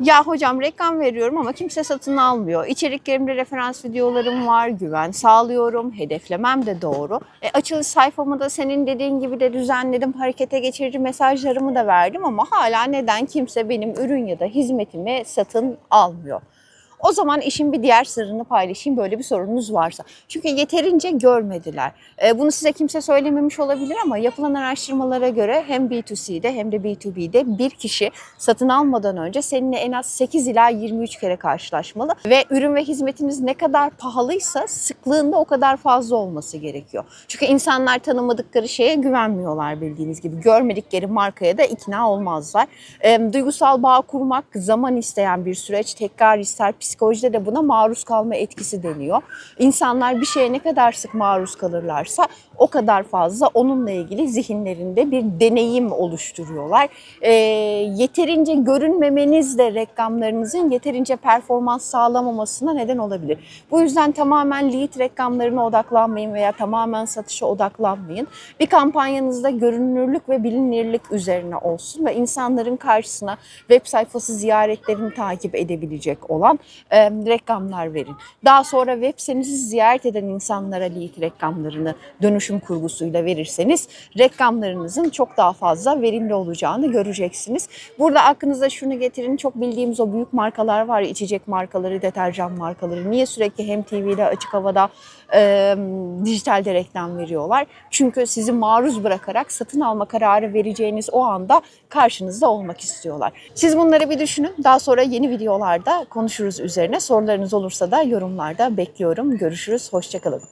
Ya hocam reklam veriyorum ama kimse satın almıyor. İçeriklerimde referans videolarım var, güven sağlıyorum, hedeflemem de doğru. E, açılış sayfamı da senin dediğin gibi de düzenledim, harekete geçirici mesajlarımı da verdim ama hala neden kimse benim ürün ya da hizmetimi satın almıyor? O zaman işin bir diğer sırrını paylaşayım böyle bir sorunuz varsa. Çünkü yeterince görmediler. E, bunu size kimse söylememiş olabilir ama yapılan araştırmalara göre hem B2C'de hem de B2B'de bir kişi satın almadan önce seninle en az 8 ila 23 kere karşılaşmalı ve ürün ve hizmetiniz ne kadar pahalıysa sıklığında o kadar fazla olması gerekiyor. Çünkü insanlar tanımadıkları şeye güvenmiyorlar bildiğiniz gibi. Görmedikleri markaya da ikna olmazlar. E, duygusal bağ kurmak zaman isteyen bir süreç. Tekrar ister psikolojide de buna maruz kalma etkisi deniyor. İnsanlar bir şeye ne kadar sık maruz kalırlarsa o kadar fazla onunla ilgili zihinlerinde bir deneyim oluşturuyorlar. E, yeterince görünmemeniz de reklamlarınızın yeterince performans sağlamamasına neden olabilir. Bu yüzden tamamen lead reklamlarına odaklanmayın veya tamamen satışa odaklanmayın. Bir kampanyanızda görünürlük ve bilinirlik üzerine olsun ve insanların karşısına web sayfası ziyaretlerini takip edebilecek olan e, reklamlar verin. Daha sonra web sitenizi ziyaret eden insanlara lead reklamlarını dönüşüm kurgusuyla verirseniz reklamlarınızın çok daha fazla verimli olacağını göreceksiniz. Burada aklınıza şunu getirin. Çok bildiğimiz o büyük markalar var içecek markaları, deterjan markaları. Niye sürekli hem TV'de açık havada e, dijitalde reklam veriyorlar? Çünkü sizi maruz bırakarak satın alma kararı vereceğiniz o anda karşınızda olmak istiyorlar. Siz bunları bir düşünün. Daha sonra yeni videolarda konuşuruz üzerine. Sorularınız olursa da yorumlarda bekliyorum. Görüşürüz. Hoşçakalın.